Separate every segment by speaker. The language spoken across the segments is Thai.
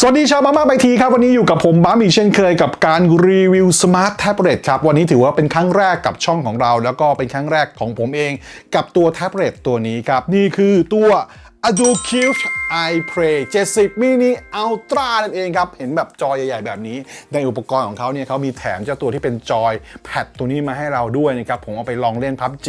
Speaker 1: สวัสดีชาวบ้ามาไปทีครับวันนี้อยู่กับผมบ้ามีเช่นเคยกับการรีวิวสมาร์ทแท็บเล็ตครับวันนี้ถือว่าเป็นครั้งแรกกับช่องของเรา แล้วก็เป็นครั้งแรกของผมเอง กับตัวแท็บเล็ตตัวนี้ครับ นี่คือตัว Ado Cube iPray 70 mini Ultra นั่นเองครับ เห็นแบบจอใหญ่ๆ แบบนี้ ในอุปกรณ์ของเขาเนี่ยเขามีแถมเจ้าตัวที่เป็นจอยแพดตัวนี้มาให้เราด้วยนะครับ ผมเอาไปลองเล่น PUBG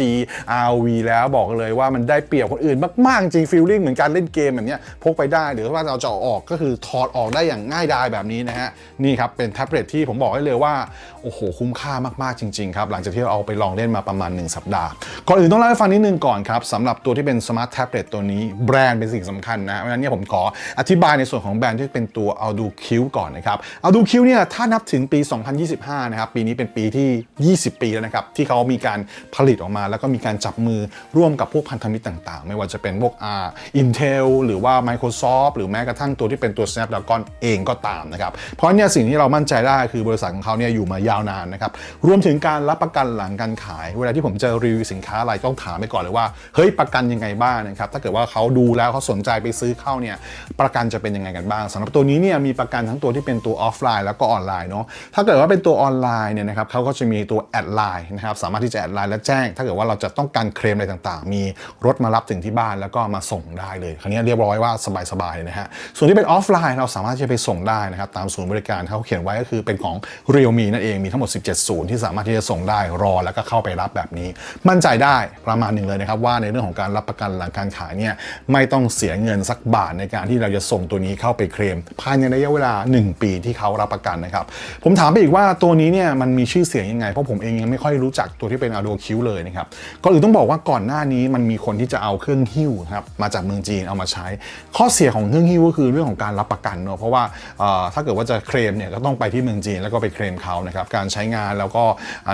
Speaker 1: RV แล้วบอกเลยว่ามันได้เปรียบคนอื่นมาก ๆ จริงฟีลลิ่งเหมือนการเล่นเกมแบบนี้พกไปได้ หรือว่าเราจะเอาออกก็คือถอดออกได้อย่างง่ายดายแบบนี้นะฮะ นี่ครับ เป็นแท็บเล็ตที่ผมบอกได้เลยว่า โอ้โห คุ้มค่ามากๆจริงๆครับหลังจากที่เราเอาไปลองเล่นมาประมาณ 1 สัปดาห์ก่อนอื่นต้องเล่าให้ฟังนิดนึงก่อนครับสำหรับตัวที่เป็นสมาร์ทแท็บเล็ตตัวนี้แบรนด์เป็นสิ่งสำคัญนะเพราะฉะนั้นเนี่ยผมขออธิบายในส่วนของแบรนด์ที่เป็นตัว Aldo Q ก่อนนะครับ Aldo Q เนี่ยถ้านับถึงปี 2025 นะครับปีนี้เป็นปีที่ 20 ปีแล้วนะครับที่เขามีการผลิตออกมา แล้วก็มีการจับมือร่วมกับพวกพันธมิตรต่างๆ ไม่ว่าจะเป็นพวก R Intel หรือว่า Microsoft หรือแม้กระทั่งตัวที่เป็นตัว Snapdragon เองก็ตามนะครับเพราะเนี่ยสิ่งที่เรามั่นใจได้คือบริษัทของเขาเนี่ยอยู่มายาวนานนะครับรวมถึงการรับประกันหลังการขาย เวลาที่ผมจะรีวิวสินค้าอะไรต้องถามไปก่อนเลยว่าเฮ้ยประกันยังไงบ้างนะครับถ้าเกิดว่าเขาดูแล้วเขาสนใจไปซื้อเข้าเนี่ยประกันจะเป็นยังไงกันบ้างสำหรับตัวนี้เนี่ยมีประกันทั้งตัวที่เป็นตัวออฟไลน์แล้วก็ออนไลน์เนาะถ้าเกิดว่าเป็นตัวออนไลน์เนี่ยนะครับเขาก็จะมีตัวแอดไลน์นะครับสามารถที่จะแอดไลน์และแจ้ง ถ้าเกิดว่าเราจะต้องการเคลมอะไรต่างๆ มีรถมารับถึงที่บ้านแล้วก็มาส่งได้เลยคราวนี้เรียบร้อยว่าสบายๆเลยนะฮะส่วนที่เป็นออฟไลน์เราสามารถที่จะไปส่งได้นะครับตามศูนย์บริการเขาเขียนไว้ก็คือเป็นของ Realme นั่นเองมีทั้งหมด 17 ศูนย์ที่สามารถที่จะส่งได้รอแล้วก็เข้าไปรับแบบนี้ มั่นใจได้ประมาณหนึ่งเลยนะครับว่าในเรื่องของการรับประกันหลังการขายเนี่ยไม่ไม่ต้องเสียเงินสักบาทในการที่เราจะส่งตัวนี้เข้าไปเคลม ภายในระยะเวลา 1 ปีที่เขารับประกันนะครับ ผมถามไปอีกว่าตัวนี้เนี่ยมันมีชื่อเสียงยังไง เพราะผมเองยังไม่ค่อยรู้จักตัวที่เป็น Ado Q เลยนะครับก่อนอื่นต้องบอกว่าก่อนหน้านี้มันมีคนที่จะเอาเครื่องหิ้วครับมาจากเมืองจีนเอามาใช้ ข้อเสียของเครื่องหิ้วก็คือเรื่องของการรับประกันเนอะเพราะว่าถ้าเกิดว่าจะเคลมเนี่ยก็ต้องไปที่เมืองจีนแล้วก็ไปเคลมเขานะครับการใช้งานแล้วก็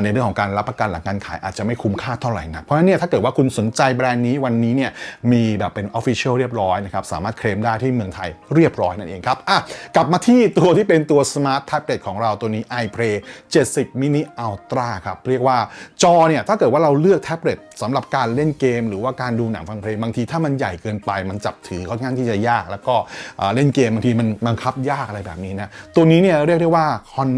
Speaker 1: ในเรื่องของการรับประกันหลังการขายอาจจะไม่คุ้มค่าเท่าไหร่นะเพราะฉะนั้นเนี่ยถ้าเกิดว่าคุณสนใจแบรนด์นี้วันนี้เนี่ยมีแบบเป็น Official เรียบร้อยนะครับสามารถเคลมได้ที่เมืองไทยเรียบร้อยนั่นเองครับอะกลับมาที่ตัวที่เป็นตัว Smart Tablet ของเราตัวนี้ iPlay 70 mini Ultra ครับเรียกว่าจอเนี่ยถ้าเกิดว่าเราเลือกแท็บเล็ตสำหรับการเล่นเกม หรือว่าการดูหนังฟังเพลงบางทีถ้ามันใหญ่เกินไปมันจับถือค่อนข้างที่จะยาก แล้วก็เล่นเกมบางทีมันบังคับยากอะไรแบบนี้นะตัวนี้เนี่ยเรียกได้ว่า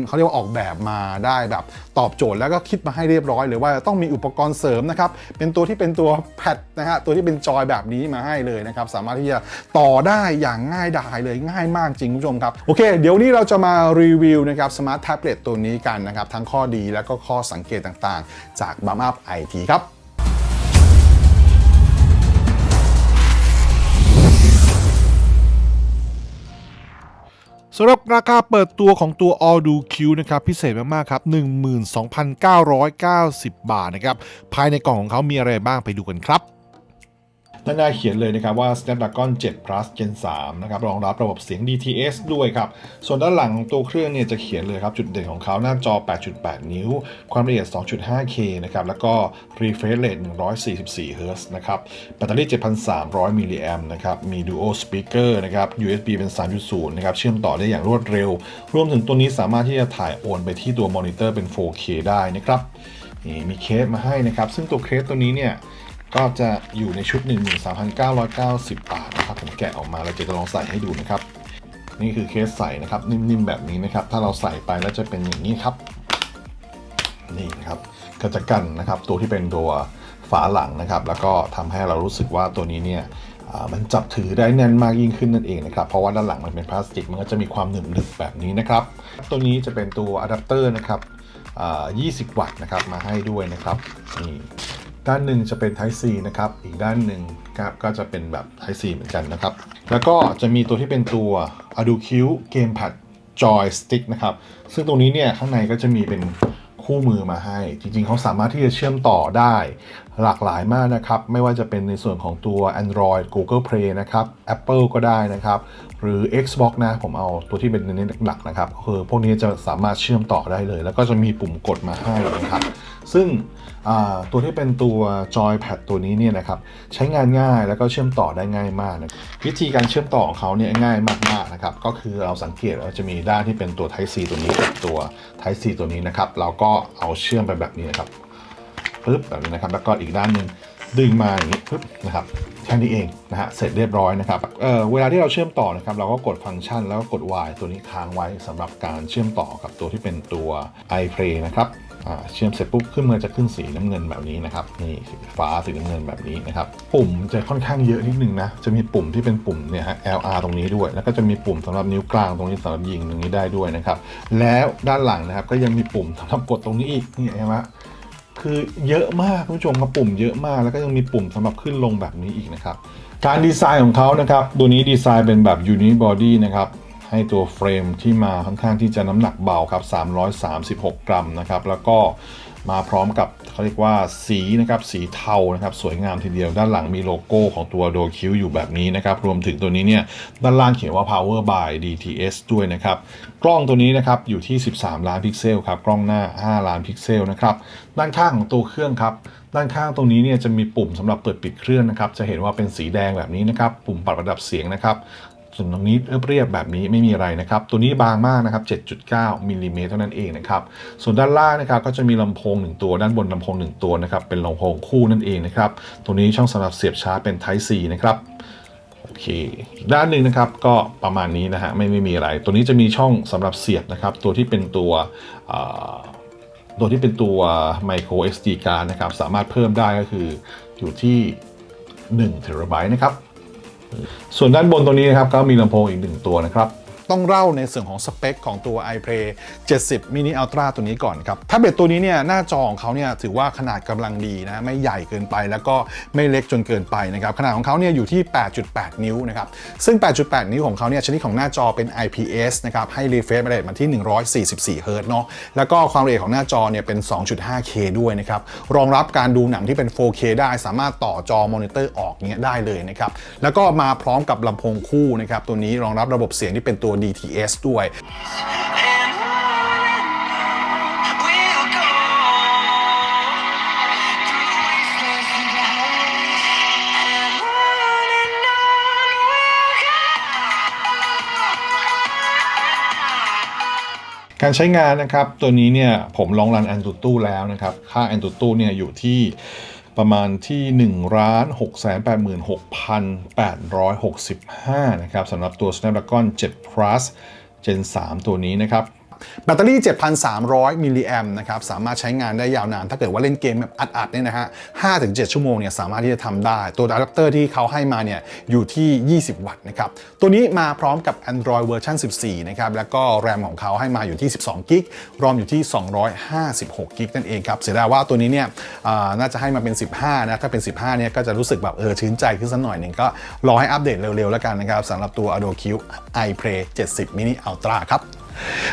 Speaker 1: เขาเรียกว่าออกแบบมาได้แบบ ตอบโจทย์แล้วก็คิดมาให้เรียบร้อยเลยว่าต้องมีอุปกรณ์เสริมนะครับเป็นตัวที่เป็นตัวแพดนะฮะตัวที่เป็นจอยแบบนี้มาให้เลยนะครับสามารถที่จะต่อได้อย่างง่ายดายเลยง่ายมากจริงคุณผู้ชมครับโอเค เดี๋ยวนี้เราจะมารีวิวนะครับสมาร์ทแท็บเล็ตตัวนี้กันนะครับทั้งข้อดีและก็ข้อสังเกตต่างๆ จากบัมอัพไอทีครับ
Speaker 2: สำหรับราคาเปิดตัวของตัว All Do Q นะครับพิเศษมากๆครับ 12,990 บาทนะครับ ภายในกล่องของเขามีอะไรบ้างไปดูกันครับ
Speaker 1: ด้านหน้าเขียนเลยนะครับว่า Snapdragon 7 Plus Gen 3นะครับรองรับระบบเสียง DTS ด้วยครับ ส่วนด้านหลังของตัวเครื่องเนี่ยจะเขียนเลยครับ จุดเด่นของเขาหน้าจอ 8.8 นิ้ว ความละเอียด 2.5K นะครับ แล้วก็ refresh rate 144 Hz นะครับ แบตเตอรี่ 7,300 มิลลิแอมนะครับ มี Dual Speaker นะครับ USB เป็น 3.0 นะครับ เชื่อมต่อได้อย่างรวดเร็ว รวมถึงตัวนี้สามารถที่จะถ่ายโอนไปที่ตัวมอนิเตอร์เป็น 4K ได้นะครับนี่มีเคสมาให้นะครับ ซึ่งตัวเคสตัวนี้เนี่ย ก็จะอยู่ในชุด 13,990 บาทนะครับผมแกะออกมาแล้วจะลองใส่ให้ดูนะครับ นี่คือเคสใส่นะครับ นิ่มๆแบบนี้นะครับ ถ้าเราใส่ไปแล้วจะเป็นอย่างนี้ครับ นี่นะครับก็จะกันนะครับ ตัวที่เป็นตัวฝาหลังนะครับ แล้วก็ทำให้เรารู้สึกว่าตัวนี้เนี่ยมันจับถือได้แน่นมากยิ่งขึ้นนั่นเองนะครับ เพราะว่าด้านหลังมันเป็นพลาสติก มันก็จะมีความหนึบๆแบบนี้นะครับ ตัวนี้จะเป็นตัวอะแดปเตอร์นะครับอ่า20 วัตต์นะครับมาให้ด้วยนะครับนี่ ด้านหนึ่งจะเป็น Type C นะครับ อีกด้านหนึ่งก็จะเป็นแบบ Type C เหมือนกันนะครับ แล้วก็จะมีตัวที่เป็นตัว Ado Q Gamepad Joystick นะครับ ซึ่งตรงนี้เนี่ยข้างในก็จะมีเป็นคู่มือมาให้ จริงๆ เขาสามารถที่จะเชื่อมต่อได้หลากหลายมากนะครับ ไม่ว่าจะเป็นในส่วนของตัว Android Google Play นะครับ Apple ก็ได้นะครับ หรือ Xbox นะ ผมเอาตัวที่เป็นเน้นหลักๆนะครับ ก็คือพวกนี้จะสามารถเชื่อมต่อได้เลย แล้วก็จะมีปุ่มกดมาให้นะครับ ซึ่ง ตัวที่เป็นตัว Joypad ตัวนี้เนี่ยนะครับใช้งานง่ายแล้วก็เชื่อมต่อได้ง่ายมากนะวิธีการเชื่อมต่อของเขาเนี่ยง่ายมากๆนะครับก็คือเราสังเกตว่าจะมีด้านที่เป็นตัว Type C ตัวนี้กับตัว Type C ตัวนี้นะครับเราก็เอาเชื่อมไปแบบนี้นะครับปึ๊บแบบนี้นะครับแล้วก็อีกด้านหนึ่งดึงมาอย่างนี้ปึ๊บนะครับแค่นี้เองนะฮะเสร็จเรียบร้อยนะครับเเวลาที่เราเชื่อมต่อนะครับเราก็กดฟังก์ชันแล้วก็กด Y ตัวนี้ค้างไว้สำหรับการเชื่อมต่อกับตัวที่เป็นตัว iPlay นะครับ เชื่อมเสร็จปุ๊บขึ้นมาจะขึ้นสีน้ำเงินแบบนี้นะครับนี่สีฟ้าสีน้ำเงินแบบนี้นะครับปุ่มจะค่อนข้างเยอะนิดนึงนะจะมีปุ่มที่เป็นปุ่มเนี่ยฮะ LR ตรงนี้ด้วย แล้วก็จะมีปุ่มสำหรับนิ้วกลางตรงนี้สำหรับยิงตรงนี้ได้ด้วยนะครับแล้วด้านหลังนะครับก็ยังมีปุ่มสำหรับกดตรงนี้อีกนี่เห็นไหมคือเยอะมากคุณผู้ชมครับปุ่มเยอะมากแล้วก็ยังมีปุ่มสำหรับขึ้นลงแบบนี้อีกนะครับการดีไซน์ของเขานะครับตัวนี้ดีไซน์เป็นแบบ unibody นะครับ ให้ตัวเฟรมที่มาค่อนข้างที่จะน้ำหนักเบาครับ 336 กรัมนะครับ แล้วก็มาพร้อมกับเขาเรียกว่าสีนะครับสีเทานะครับสวยงามทีเดียวด้านหลังมีโลโก้ของตัวโดคิวอยู่แบบนี้นะครับ รวมถึงตัวนี้เนี่ยด้านล่างเขียนว่า power by DTS ด้วยนะครับ กล้องตัวนี้นะครับอยู่ที่ 13 ล้านพิกเซลครับกล้องหน้า 5 ล้านพิกเซลนะครับด้านข้างของตัวเครื่องครับด้านข้างตรงนี้เนี่ยจะมีปุ่มสำหรับเปิดปิดเครื่องนะครับ จะเห็นว่าเป็นสีแดงแบบนี้นะครับ ปุ่มปรับระดับเสียงนะครับ ส่วนตรงนี้เรียบๆแบบนี้ไม่มีอะไรนะครับ ตัวนี้บางมากนะครับ 7.9มิลลิเมตรเท่านั้นเองนะครับ ส่วนด้านล่างนะครับก็จะมีลำโพง 1 ตัว ด้านบนลำโพง 1 ตัวนะครับ เป็นลำโพงคู่นั่นเองนะครับ ตัวนี้ช่องสำหรับเสียบชาร์จเป็น Type C นะครับโอเค ด้านหนึ่งนะครับก็ประมาณนี้นะฮะไม่ไม่มีอะไร ตัวนี้จะมีช่องสำหรับเสียบนะครับ ตัวที่เป็นตัวตัวที่เป็นตัว micro SD card นะครับ สามารถเพิ่มได้ก็คืออยู่ที่1 t b นะครับ ส่วนด้านบนตรงนี้นะครับก็มีลำโพงอีกหนึ่งตัวนะครับ ต้องเล่าในส่วนของสเปคของตัว iPlay 70 mini ultra ตัวนี้ก่อนครับแท็บเล็ตตัวนี้เนี่ยหน้าจอของเขาเนี่ยถือว่าขนาดกำลังดีนะไม่ใหญ่เกินไปแล้วก็ไม่เล็กจนเกินไปนะครับขนาดของเขาเนี่ยอยู่ที่ 8.8 นิ้วนะครับซึ่ง 8.8 นิ้วของเขาเนี่ยชนิดของหน้าจอเป็น IPS นะครับให้ refresh rate มาที่ 144เฮิร์ตเนาะแล้วก็ความละเอียดของหน้าจอเนี่ยเป็น 2.5K ด้วยนะครับรองรับการดูหนังที่เป็น 4K ได้สามารถต่อจอมอนิเตอร์ออกเงี้ยได้เลยนะครับแล้วก็มาพร้อมกับลำโพงคู่นะครับตัวนี้รองรับระบบเสียงที่เป็นตัว DTS ด้วยการใช้งานนะครับตัวนี้เนี่ยผมลองรันแอนตูตู้แล้วนะครับ ค่าแอนตูตู้เนี่ยอยู่ที่ ประมาณที่1ล้าน6 8 6 8 6 5 นะครับสำหรับตัว Snapdragon 7 Plus Gen 3 ตัวนี้นะครับ แบตเตอรี่ 7,300 มิลลิแอมนะครับ สามารถใช้งานได้ยาวนาน ถ้าเกิดว่าเล่นเกมแบบอัดๆเนี่ยนะฮะ5-7 ชั่วโมงเนี่ยสามารถที่จะทำได้ ตัวอะแดปเตอร์ที่เขาให้มาเนี่ยอยู่ที่ 20 วัตต์นะครับ ตัวนี้มาพร้อมกับ Android เวอร์ชัน14 นะครับ แล้วก็แรมของเขาให้มาอยู่ที่ 12 กิกรอมอยู่ที่ 256 กิกนั่นเองครับ เสียดายว่าตัวนี้เนี่ยน่าจะให้มาเป็น 15 นะ ถ้าเป็น 15 เนี่ยก็จะรู้สึกแบบเออชื่นใจขึ้นสักหน่อยหนึ่งก็รอให้อัปเดตเร็วๆแล้วกันนะครับสำหรับตัว Adobe Q iPlay 70 Mini Ultra ครับ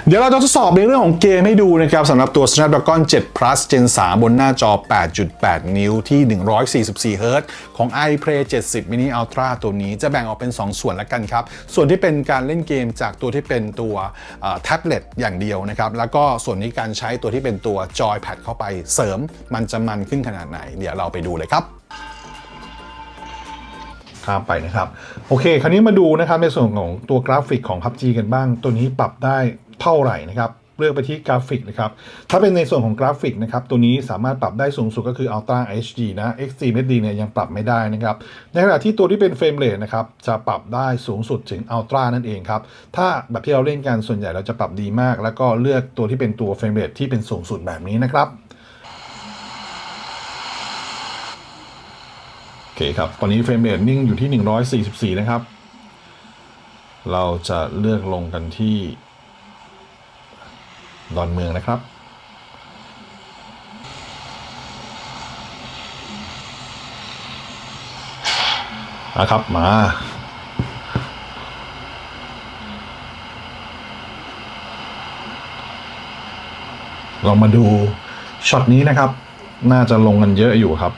Speaker 1: เดี๋ยวเราจะทดสอบในเรื่องของเกมให้ดูนะครับสำหรับตัว Snapdragon 7 Plus Gen 3 บนหน้าจอ 8.8 นิ้วที่ 144 Hz ของ iPlay 70 Mini Ultra ตัวนี้จะแบ่งออกเป็น 2 ส่วนละกันครับ ส่วนที่เป็นการเล่นเกมจากตัวที่เป็นตัวแท็บเล็ตอย่างเดียวนะครับ แล้วก็ส่วนนี้การใช้ตัวที่เป็นตัว Joypad เข้าไปเสริมมันจะมันขึ้นขนาดไหน เดี๋ยวเราไปดูเลยครับ ข้ามไปนะครับ โอเค คราวนี้มาดูนะครับในส่วนของตัวกราฟิกของ PUBG กันบ้าง ตัวนี้ปรับได้เท่าไหร่นะครับเลือกไปที่กราฟิกนะครับ ถ้าเป็นในส่วนของกราฟิกนะครับ ตัวนี้สามารถปรับได้สูงสุดก็คือ Ultra HD นะ Extreme HD เนี่ยยังปรับไม่ได้นะครับ ในขณะที่ตัวที่เป็นเฟรมเรทนะครับ จะปรับได้สูงสุดถึง Ultra นั่นเองครับ ถ้าแบบที่เราเล่นกันส่วนใหญ่เราจะปรับดีมาก แล้วก็เลือกตัวที่เป็นตัวเฟรมเรทที่เป็นสูงสุดแบบนี้นะครับ โอ เคครับ ตอนนี้เฟรมเรทนิ่งอยู่ที่ 144 นะครับ เราจะเลือกลงกันที่ดอนเมืองนะครับ นะครับ มาลองมาดูช็อตนี้นะครับ น่าจะลงกันเยอะอยู่ครับ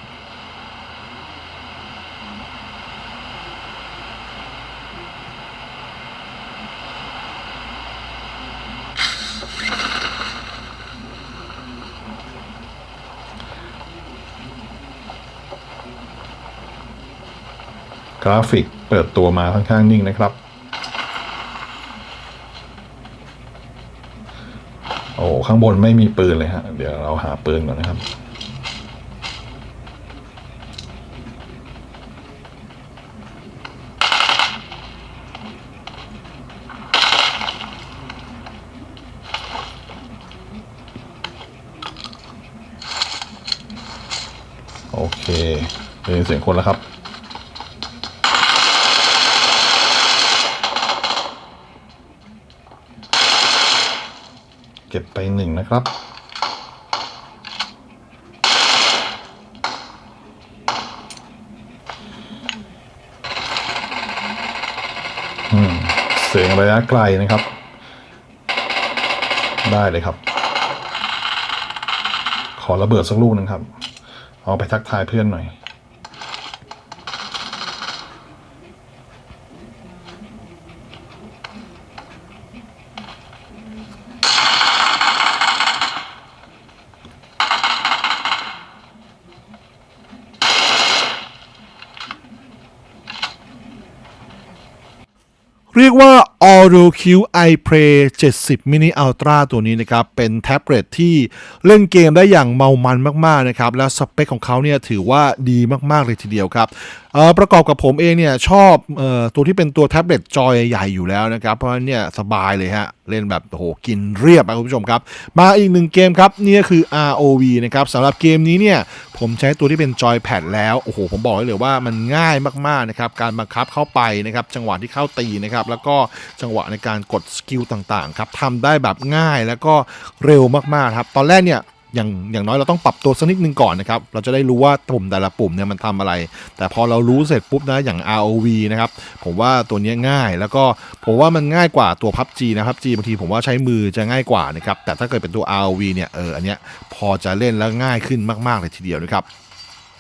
Speaker 1: กราฟิกเปิดตัวมาค่อนข้างนิ่งนะครับ โอ้ข้างบนไม่มีปืนเลยฮะ เดี๋ยวเราหาปืนก่อนนะครับโอเคเป็นเสียงคนแล้วครับ เก็บไปหนึ่งนะครับอืมเสียงระยะไกลนะครับ ได้เลยครับ ขอระเบิดสักลูกหนึงครับ เอาไปทักทายเพื่อนหน่อย
Speaker 2: เรียกว่า Auto Q iPlay 70 Mini Ultra ตัวนี้นะครับ เป็นแท็บเล็ตที่เล่นเกมได้อย่างเมามันมากๆนะครับ และสเปคของเขาเนี่ยถือว่าดีมากๆเลยทีเดียวครับประกอบกับผมเองเนี่ยชอบออตัวที่เป็นตัวแท็บเล็ตจอยใหญ่อยู่แล้วนะครับ เพราะฉะนั้นเนี่ยสบายเลยฮะ เล่นแบบโอ้โหกินเรียบนะคุณผู้ชมครับ มาอีกหนึ่งเกมครับ นี่ก็คือ ROV นะครับสำหรับเกมนี้เนี่ยผมใช้ตัวที่เป็นจอยแพดแล้ว โอ้โห ผมบอกเลยว่ามันง่ายมากๆนะครับ การบังคับเข้าไปนะครับ จังหวะที่เข้าตีนะครับ แล้วก็จังหวะในการกดสกิลต่างๆครับทำได้แบบง่ายแล้วก็เร็วมากๆครับ ตอนแรกเนี่ยอย่างอย่างน้อยเราต้องปรับตัวสักนิดนึงก่อนนะครับ เราจะได้รู้ว่าปุ่มแต่ละปุ่มเนี่ยมันทำอะไร แต่พอเรารู้เสร็จปุ๊บนะอย่าง ROV นะครับ ผมว่าตัวนี้ง่ายแล้วก็ผมว่ามันง่ายกว่าตัว PUBG นะ PUBG บางทีผมว่าใช้มือจะง่ายกว่านะครับ แต่ถ้าเกิดเป็นตัว ROV เนี่ยเอออันเนี้ยพอจะเล่นแล้วง่ายขึ้นมากๆเลยทีเดียวนะครับ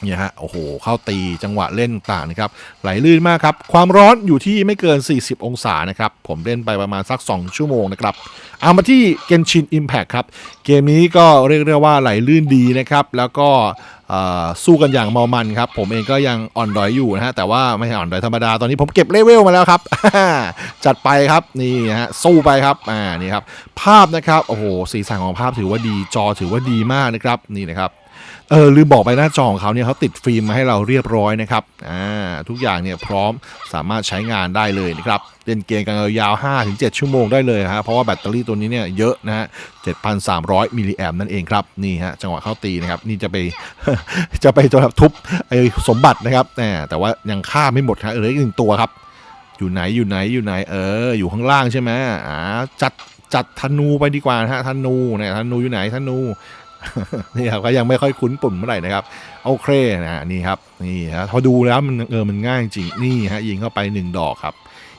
Speaker 2: เนี่ยฮะโอ้โหเข้าตีจังหวะเล่นต่างนะครับไหลลื่นมากครับ ความร้อนอยู่ที่ไม่เกิน 40 องศานะครับ ผมเล่นไปประมาณสัก 2 ชั่วโมงนะครับ เอามาที่ Genshin Impact ครับ เกมนี้ก็เรียกได้ว่าไหลลื่นดีนะครับ แล้วก็สู้กันอย่างเมามันครับ ผมเองก็ยังอ่อนดอยอยู่นะฮะแต่ว่าไม่ใช่อ่อนดอยธรรมดาตอนนี้ผมเก็บเลเวลมาแล้วครับ จัดไปครับนี่ฮะสู้ไปครับอ่านี่ครับภาพนะครับโอ้โหสีสันของภาพถือว่าดีจอถือว่าดีมากนะครับนี่นะครับ เออลืมบอกไปหน้าจอของเขาเนี่ยเขาติดฟิล์มมาให้เราเรียบร้อยนะครับอ่าทุกอย่างเนี่ยพร้อมสามารถใช้งานได้เลยนะครับเล่นเกมกันยาว 5-7 ชั่วโมงได้เลยฮะเพราะว่าแบตเตอรี่ตัวนี้เนี่ยเยอะนะฮะ 7,300 มิลลิแอมนั่นเองครับ นี่ฮะ จังหวะเข้าตีนะครับ นี่จะไปจะไปจะทุบไอ้สมบัตินะครับแหมแต่ว่ายังฆ่าไม่หมดครับเหลืออีกหนึ่งตัวครับ อยู่ไหนอยู่ไหนอยู่ไหนเออ อยู่ข้างล่างใช่ไหมอ่าจัดจัดธนูไปดีกว่านะฮะธนูเนี่ยธนูอยู่ไหนธนู นี่ครับก็ยังไม่ค่อยคุ้นปุ่มเมื่อไหร่นะครับโอเคนะนี่ครับนี่ฮะพอดูแล้วมันเออมันง่ายจริงนี่ฮะยิงเข้าไปหนึ่งดอกครับ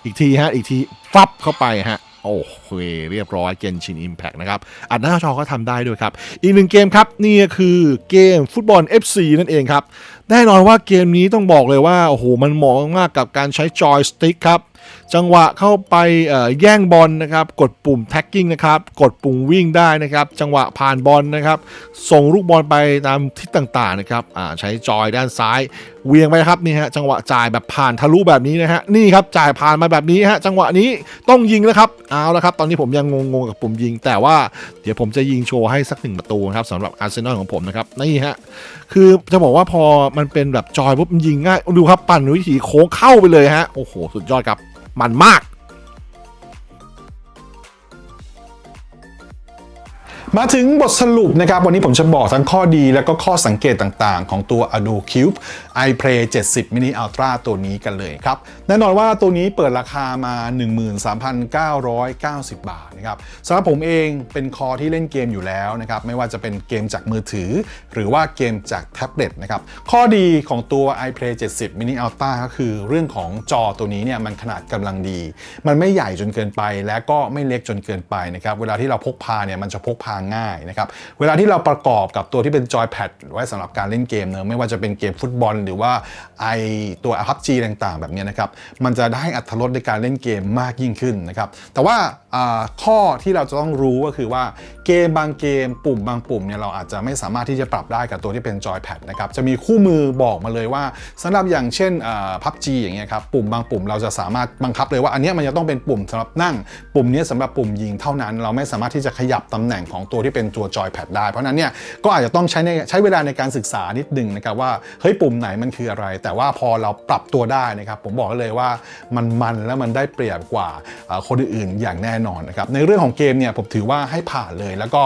Speaker 2: อีกทีฮะอีกทีฟับเข้าไปฮะโอเคเรียบร้อยเกนชินอิมแพ t นะครับอัดหน้าจอก็ทำได้ด้วยครับ อีกหนึ่งเกมครับ นี่คือเกมฟุตบอล FC นั่นเองครับ แน่นอนว่าเกมนี้ต้องบอกเลยว่า โอ้โห มันเหมาะมากกับการใช้จอยสติ๊กครับ จังหวะเข้าไปแย่งบอลนะครับ กดปุ่มแท็กกิ้งนะครับ กดปุ่มวิ่งได้นะครับ จังหวะผ่านบอลนะครับ ส่งลูกบอลไปตามทิศต่างๆนะครับใช้จอยด้านซ้ายเวียงไปครับนี่ฮะจังหวะจ่ายแบบผ่านทะลุแบบนี้นะฮะนี่ครับจ่ายผ่านมาแบบนี้ฮะจังหวะนี้ต้องยิงแล้วครับเอาละครับ ตอนนี้ผมยังงงๆกับปุ่มยิง แต่ว่าเดี๋ยวผมจะยิงโชว์ให้สักหนึ่งประตูครับสำหรับอาร์เซนอลของผมนะครับนี่ฮะคือจะบอกว่าพอมันเป็นแบบจอยปุ๊บมันยิงง่ายดูครับปั่นวิถีโค้งเข้าไปเลยฮะโอ้โหสุดยอดครับ มันมาก
Speaker 1: มาถึงบทสรุปนะครับ วันนี้ผมจะบอกทั้งข้อดีและก็ข้อสังเกตต่างๆ ของตัว Ado Cube iPlay 70 Mini Ultra ตัวนี้กันเลยครับ แน่นอนว่าตัวนี้เปิดราคามา 13,990 บาท นะครับสำหรับผมเองเป็นคอที่เล่นเกมอยู่แล้วนะครับไม่ว่าจะเป็นเกมจากมือถือ หรือว่าเกมจากแท็บเล็ตนะครับข้อดีของตัว iPlay 70 Mini Ultra ก็คือเรื่องของจอตัวนี้เนี่ยมันขนาดกำลังดี มันไม่ใหญ่จนเกินไป และก็ไม่เล็กจนเกินไปนะครับเวลาที่เราพกพาเนี่ยมันจะพกพาง่ายนะครับเวลาที่เราประกอบกับตัวที่เป็นจอยแพดไว้สำหรับการเล่นเกมเนอะไม่ว่าจะเป็นเกมฟุตบอล หรือว่าไอตัว PUBG ต่างๆ แบบนี้นะครับมันจะได้อัตรสในการเล่นเกมมากยิ่งขึ้นนะครับแต่ว่าอ่าข้อที่เราจะต้องรู้ก็คือว่าเกมบางเกมปุ่มบางปุ่มเนี่ยเราอาจจะไม่สามารถที่จะปรับได้กับตัวที่เป็นจอยแพดนะครับจะมีคู่มือบอกมาเลยว่าสำหรับอย่างเช่นพับจีอย่างเงี้ยครับปุ่มบางปุ่มเราจะสามารถบังคับเลยว่าอันนี้มันจะต้องเป็นปุ่มสำหรับนั่ง ปุ่มนี้ยสำหรับปุ่มยิงเท่านั้น เราไม่สามารถที่จะขยับตำแหน่งของตัวที่เป็นตัวจอยแพดได้ เพราะนั้นเนี่ยก็อาจจะต้องใช้ในใช้เวลาในการศึกษานิดนึงนะครับว่าเฮ้ยปุ่มไหนมันคืออะไร แต่ว่าพอเราปรับตัวได้นะครับผมบอกเลยว่ามันมันแล้วมันได้เปรียบกว่าคนอื่นๆอย่างแน่นอนนะครับในในเรื่องของเกมเนี่ยผมถือว่าให้ผ่านเลย แล้วก็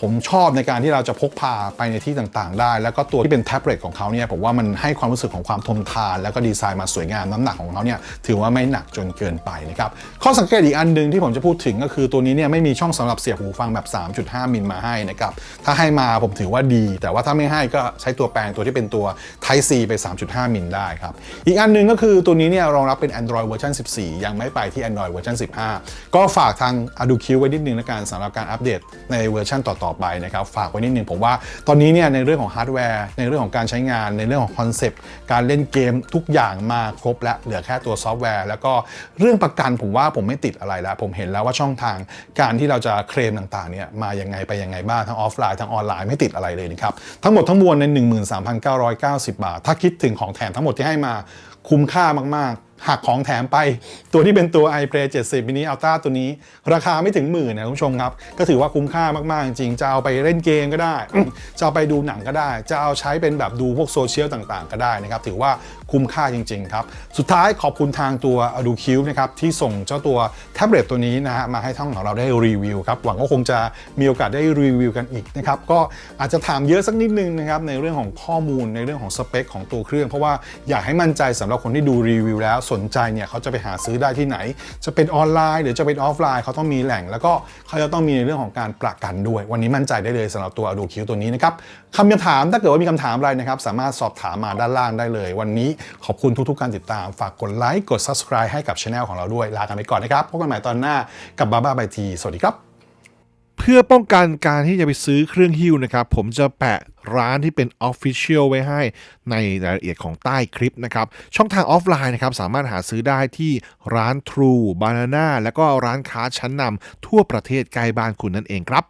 Speaker 1: ผมชอบในการที่เราจะพกพาไปในที่ต่างๆ ได้ แล้วก็ตัวที่เป็นแท็บเล็ตของเขาเนี่ยผมว่ามันให้ความรู้สึกของความทนทาน แล้วก็ดีไซน์มาสวยงามน้ำหนักของเขาเนี่ยถือว่าไม่หนักจนเกินไปนะครับข้อสังเกตอีกอันหนึ่งที่ผมจะพูดถึงก็คือตัวนี้เนี่ยไม่มีช่องสำหรับเสียบหูฟังแบบ 3.5 มิลมาให้นะครับถ้าให้มาผมถือว่าดี แต่ว่าถ้าไม่ให้ก็ใช้ตัวแปลงตัวที่เป็นตัว Type C ไป 3.5 มิลได้ครับอีกอันหนึงก็คือตัวนี้เนี่ยรองรับเป็น Android เวอร์ชัน14 ยังไม่ไปที่ Android เวอร์ชัน15 ก็ฝากทาง a d u q ไว้นิดนึงในการสำหรับการอัปเดตในเวอร์ชันต่อๆไปนะครับฝากไว้นิดนึงผมว่าตอนนี้เนี่ยในเรื่องของฮาร์ดแวร์ในเรื่องของการใช้งานในเรื่องของคอนเซปต์การเล่นเกมทุกอย่างมาครบแล้วเหลือแค่ตัวซอฟต์แวร์ แล้วก็เรื่องประกันผมว่าผมไม่ติดอะไรแล้ว ผมเห็นแล้วว่าช่องทางการที่เราจะเคลมต่างๆเนี่ยมายังไงไปยังไงบ้างทั้งออฟไลน์ทั้งออนไลน์ไม่ติดอะไรเลยนะครับทั้งหมดทั้งมวลใน 13,990 บาท ถ้าคิดถึงของแถมทั้งหมดที่ให้มาคุ้มค่ามากๆ หักของแถมไป ตัวที่เป็นตัว iPlay 70 mini Ultra ตัวนี้ ราคาไม่ถึงหมื่นนะคุณผู้ชมครับ ก็ถือว่าคุ้มค่ามากๆ จริงจะเอาไปเล่นเกมก็ได้ จะเอาไปดูหนังก็ได้ จะเอาใช้เป็นแบบดูพวกโซเชียลต่างๆ ก็ได้นะครับ ถือว่าคุ้มค่าจริง ๆ ครับ สุดท้ายขอบคุณทางตัว a d u q นะครับที่ส่งเจ้าตัวแท็บเล็ตตัวนี้นะฮะมาให้ท่องของเราได้รีวิวครับหวังว่าคงจะมีโอกาสได้รีวิวกันอีกนะครับก็อาจจะถามเยอะสักนิดนึงนะครับในเรื่องของข้อมูลในเรื่องของสเปคของตัวเครื่อง เพราะว่าอยากให้มั่นใจสำหรับคนที่ดูรีวิวแล้วสนใจเนี่ยเขาจะไปหาซื้อได้ที่ไหน จะเป็นออนไลน์ หรือจะเป็นออฟไลน์เขาต้องมีแหล่ง แล้วก็เขาจะต้องมีในเรื่องของการประกันด้วย วันนี้มั่นใจได้เลยสำหรับตัว a d u q ตัวนี้นะครับคำถามถ้าเกิดว่ามีคำถามอะไรนะครับสามารถสอบถามมาด้านล่างได้เลย วันนี้ขอบคุณทุกๆ การติดตาม ฝากกดไลค์กด subscribe ให้กับช anel ของเราด้วยลากันไปก่อนนะครับพบกันใหม่ตอนหน้ากับบาบ้าไบทีสวัสดีครับ
Speaker 2: เพื่อป้องกันการที่จะไปซื้อเครื่องฮิ้วนะครับ ผมจะแปะร้านที่เป็น Official ไว้ให้ในรายละเอียดของใต้คลิปนะครับ ช่องทางออฟไลน์นะครับสามารถหาซื้อได้ที่ร้าน True Banana และก็ร้านค้าชั้นนำทั่วประเทศใกล้บ้านคุณนั่นเองครับ